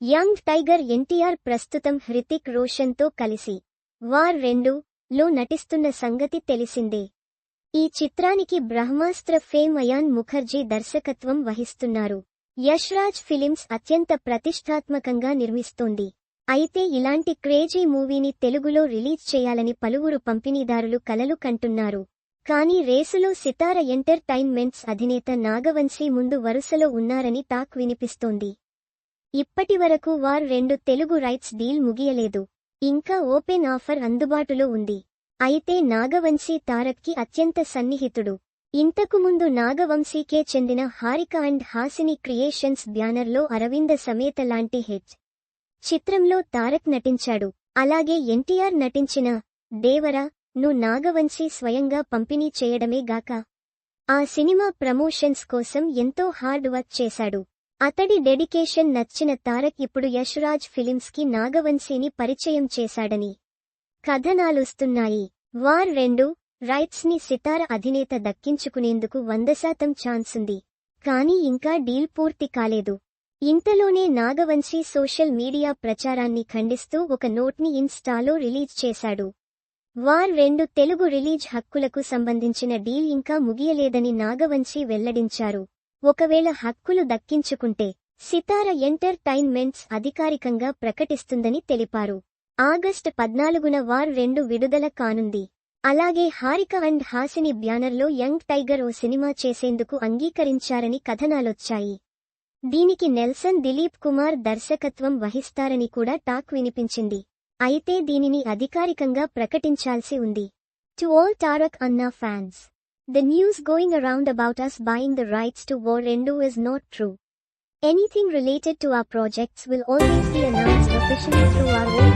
Young tiger NTR ప్రస్తుతం హృతిక్ రోషన్తో కలిసి war రెండు లో నటిస్తున్న సంగతి తెలిసిందే. ఈ చిత్రానికి బ్రహ్మాస్త్ర ఫేమ్ అయాన్ ముఖర్జీ దర్శకత్వం వహిస్తున్నారు. యష్ రాజ్ ఫిలిమ్స్ అత్యంత ప్రతిష్టాత్మకంగా నిర్మిస్తోంది. అయితే ఇలాంటి క్రేజీ మూవీని తెలుగులో రిలీజ్ చేయాలని పలువురు పంపిణీదారులు కలలు కంటున్నారు. కానీ రేసులో సితార ఎంటర్టైన్మెంట్స్ అధినేత నాగవంశీ ముందు వరుసలో ఉన్నారని టాక్ వినిపిస్తోంది. ఇప్పటివరకు వార్ రెండు తెలుగు రైట్స్ డీల్ ముగియలేదు. ఇంకా ఓపెన్ ఆఫర్ అందుబాటులో ఉంది. అయితే నాగవంశీ తారక్కి అత్యంత సన్నిహితుడు. ఇంతకుముందు నాగవంశీకే చెందిన హారిక అండ్ హాసిని క్రియేషన్స్ బ్యానర్లో అరవింద సమేత లాంటి హిట్ చిత్రంలో తారక్ నటించాడు. అలాగే ఎన్టీఆర్ నటించిన దేవరా ను నాగవంశీ స్వయంగా పంపిణీ చేయడమే గాక ఆ సినిమా ప్రమోషన్స్ కోసం ఎంతో హార్డ్ వర్క్ చేశాడు. అతడి డెడికేషన్ నచ్చిన తారక్ ఇప్పుడు యశ్రాజ్ ఫిలిమ్స్కి నాగవంశీని పరిచయం చేశాడని కథనాలుస్తున్నాయి. వార్ రెండు రైట్స్ని సితార అధినేత దక్కించుకునేందుకు వంద శాతం ఛాన్సుంది కానీ ఇంకా డీల్ పూర్తి కాలేదు. ఇంతలోనే నాగవంశీ సోషల్ మీడియా ప్రచారాన్ని ఖండిస్తూ ఒక నోట్ని ఇన్స్టాలో రిలీజ్ చేశాడు. వార్ రెండు తెలుగు రిలీజ్ హక్కులకు సంబంధించిన డీల్ ఇంకా ముగియలేదని నాగవంశీ వెల్లడించారు. ఒకవేళ హక్కులు దక్కించుకుంటే సితార ఎంటర్టైన్మెంట్స్ అధికారికంగా ప్రకటిస్తుందని తెలిపారు. ఆగస్టు పద్నాలుగున వార్ రెండు విడుదల కానుంది. అలాగే హారిక అండ్ హాసిని బ్యానర్లో యంగ్ టైగర్ ఓ సినిమా చేసేందుకు అంగీకరించారని కథనాలొచ్చాయి. దీనికి నెల్సన్ దిలీప్ కుమార్ దర్శకత్వం వహిస్తారని కూడా టాక్ వినిపించింది. అయితే దీనిని అధికారికంగా ప్రకటించాల్సి ఉంది. టు ఆల్ టారక్ అన్నా fans. The news going around about us buying the rights to Warendo is not true. Anything related to our projects will always be announced officially through our own